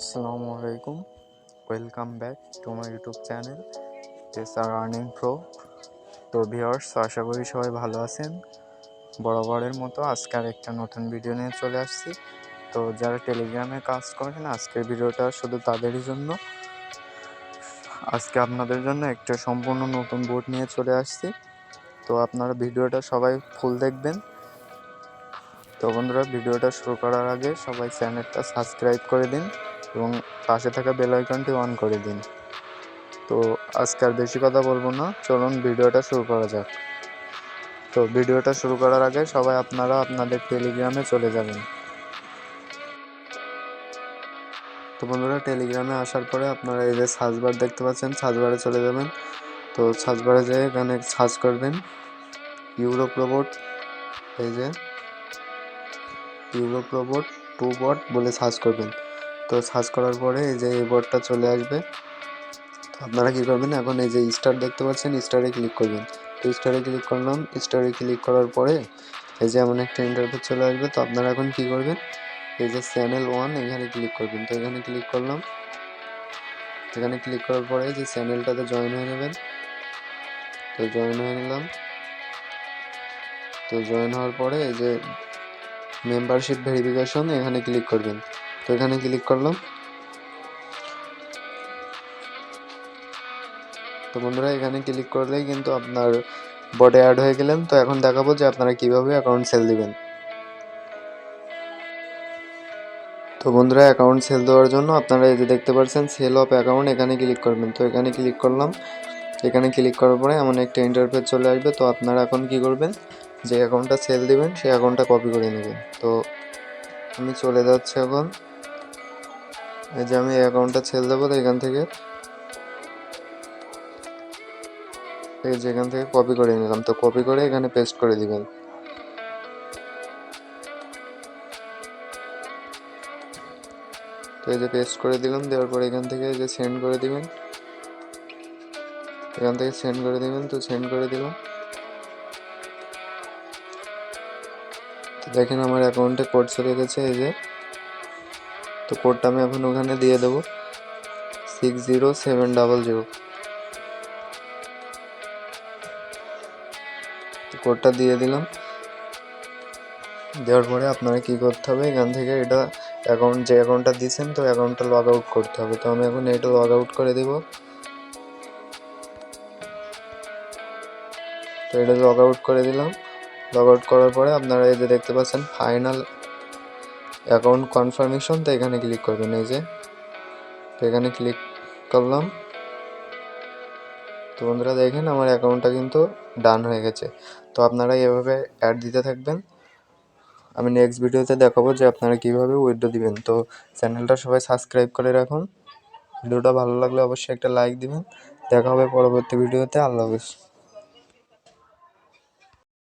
আসসালামু আলাইকুম welcome back to my YouTube channel R earning pro তো ভিওর্স আশা করি সবাই ভালো আছেন। বরাবরের মতো আজকে আর একটা নতুন ভিডিও নিয়ে চলে আসছি। তো যারা টেলিগ্রামে কাজ করেন, আজকের ভিডিওটা শুধু তাদেরই জন্য। আজকে আপনাদের জন্য একটা সম্পূর্ণ নতুন বোর্ড নিয়ে চলে আসছি। তো আপনারা ভিডিওটা সবাই ফুল দেখবেন। তো বন্ধুরা ভিডিওটা শুরু করার আগে সবাই চ্যানেলটা সাবস্ক্রাইব করে দিন। এবং পাশে থাকা বেল আইকনটি অন করে দিন। তো আজকে আর বেশি কথা বলব না, চলুন ভিডিওটা শুরু করা যাক। তো ভিডিওটা শুরু করার আগে সবাই আপনারা আপনাদের টেলিগ্রামে চলে যাবেন। তো বন্ধুরা, টেলিগ্রামে আসার পরে আপনারা এই যে সার্চবার দেখতে পাচ্ছেন সার্চবারে চলে যাবেন। তো সার্চবারে যেয়ে এখানে সার্চ করবেন ইউরোপ রোবট এই যে ইউরোপ রোবট টু বট বলে সার্চ করবেন। তো সার্চ করার পরে এই যে এই বোর্ডটা চলে আসবে। তো আপনারা কী করবেন? এখন এই যে স্টার দেখতে পাচ্ছেন স্টারে ক্লিক করবেন। তো স্টারে ক্লিক করলাম স্টারে ক্লিক করার পরে এই যে এমন একটা ইন্টারভিউ চলে আসবে। তো আপনারা এখন কী করবেন? এই যে চ্যানেল ওয়ান এখানে ক্লিক করবেন। তো এখানে ক্লিক করলাম। এখানে ক্লিক করার পরে যে চ্যানেলটাতে জয়েন হয়ে নেবেন। তো জয়েন হয়ে নিলাম। তো জয়েন হওয়ার পরে এই যে মেম্বারশিপ ভেরিফিকেশন এখানে ক্লিক করবেন। তো এখানে ক্লিক করলাম। তো বন্ধুরা, এখানে ক্লিক করলেই কিন্তু আপনার বডে অ্যাড হয়ে গেলেন। তো এখন দেখাবো যে আপনারা কীভাবে অ্যাকাউন্ট সেল দিবেন। তো বন্ধুরা অ্যাকাউন্ট সেল দেওয়ার জন্য আপনারা এই যে দেখতে পাচ্ছেন সেল অফ অ্যাকাউন্ট এখানে ক্লিক করবেন। তো এখানে ক্লিক করলাম। এখানে ক্লিক করার পরে এমন একটা ইন্টারফেস চলে আসবে। তো আপনারা এখন কি করবেন? যে অ্যাকাউন্টটা সেল দিবেন, সেই অ্যাকাউন্টটা কপি করে নেবেন। তো আমি চলে যাচ্ছি এখন। এই যে আমি অ্যাকাউন্টটা সেল দেবো এখান থেকে। এই যে এখান থেকে কপি করে নিলাম। তো কপি করে এখানে পেস্ট করে দিবেন। তো এই যে পেস্ট করে দিলাম, দেওয়ার পরে এখান থেকে যে সেন্ড করে দিবেন। এখান থেকে সেন্ড করে দিবেন, তো সেন্ড করে দিলাম। দেখেন আমার অ্যাকাউন্টে কোড চলে গেছে, এই যে। তো কোডটা আমি এখন ওখানে দিয়ে দেবো। Six zero seven double zero কোডটা দিয়ে দিলাম। দেওয়ার পরে আপনারা কি করতে হবে, এখান থেকে এটা অ্যাকাউন্ট যে অ্যাকাউন্টটা দিয়েছেন তো অ্যাকাউন্টটা লগ আউট করতে হবে। তো আমি এখন এটা লগ আউট করে দেব। তো এটা লগ আউট করে দিলাম। লগ আউট করার পরে আপনারা এই যে দেখতে পাচ্ছেন ফাইনাল অ্যাকাউন্ট কনফার্মেশন তো এখানে ক্লিক করবেন, এই যে। তো এখানে ক্লিক করলাম। তো বন্ধুরা দেখেন, আমার অ্যাকাউন্টটা কিন্তু ডান হয়ে গেছে। তো আপনারা এভাবে অ্যাড দিতে থাকবেন। আমি নেক্সট ভিডিওতে দেখাবো যে আপনারা কীভাবে উইথড্র দিবেন। তো চ্যানেলটা সবাই সাবস্ক্রাইব করে রাখুন। ভিডিওটা ভালো লাগলে অবশ্যই একটা লাইক দিবেন। দেখা হবে পরবর্তী ভিডিওতে আল্লাহ হাফিজ।